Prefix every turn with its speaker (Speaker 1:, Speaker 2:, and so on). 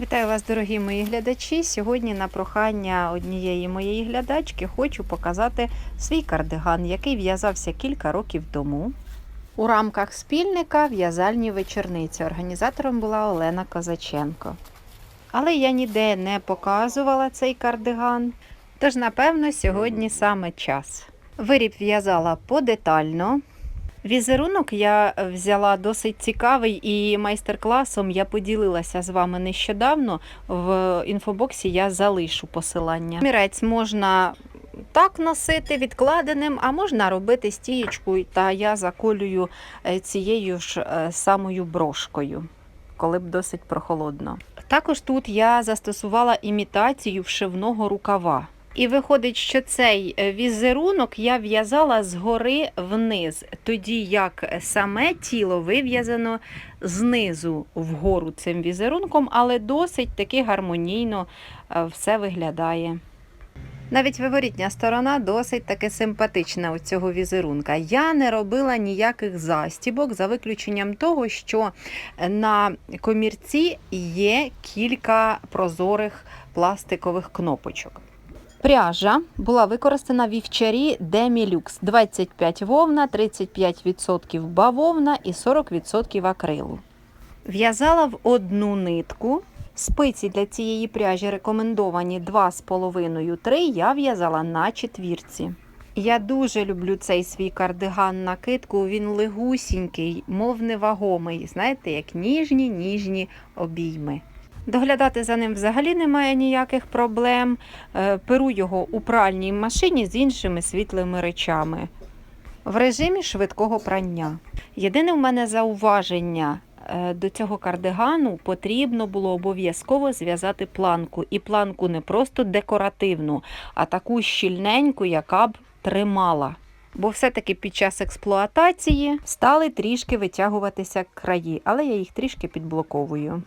Speaker 1: Вітаю вас, дорогі мої глядачі. Сьогодні на прохання однієї моєї глядачки хочу показати свій кардиган, який в'язався кілька років тому. У рамках спільника в'язальні вечорниці. Організатором була Олена Козаченко. Але я ніде не показувала цей кардиган. Тож, напевно, сьогодні саме час. Виріб в'язала подетально. Візерунок я взяла досить цікавий і майстер-класом я поділилася з вами нещодавно. В інфобоксі я залишу посилання. Мірець можна так носити відкладеним, а можна робити стієчку, та я заколюю е, цією ж е, самою брошкою, коли б досить прохолодно. Також тут я застосувала імітацію вшивного рукава. І виходить, що цей е, візерунок я в'язала згори вниз, тоді як саме тіло вив'язано знизу вгору цим візерунком, але досить таки гармонійно е, все виглядає. Навіть виворітня сторона досить таки симпатична у цього візерунка. Я не робила ніяких застібок, за виключенням того, що на комірці є кілька прозорих пластикових кнопочок. Пряжа була використана в вівчарі Demilux 25 вовна, 35% бавовна і 40% акрилу. В'язала в одну нитку. Спиці для цієї пряжі рекомендовані 2,5-3, я в'язала на четвірці. Я дуже люблю цей свій кардиган накидку. Він легусінький, мов невагомий. Знаєте, як ніжні ніжні обійми. Доглядати за ним взагалі немає ніяких проблем. Е, Перу його у пральній машині з іншими світлими речами в режимі швидкого прання. Єдине в мене зауваження е, до цього кардигану потрібно було обов'язково зв'язати планку. І планку не просто декоративну, а таку щільненьку, яка б тримала. Бо все-таки під час експлуатації стали трішки витягуватися краї, але я їх трішки підблоковую.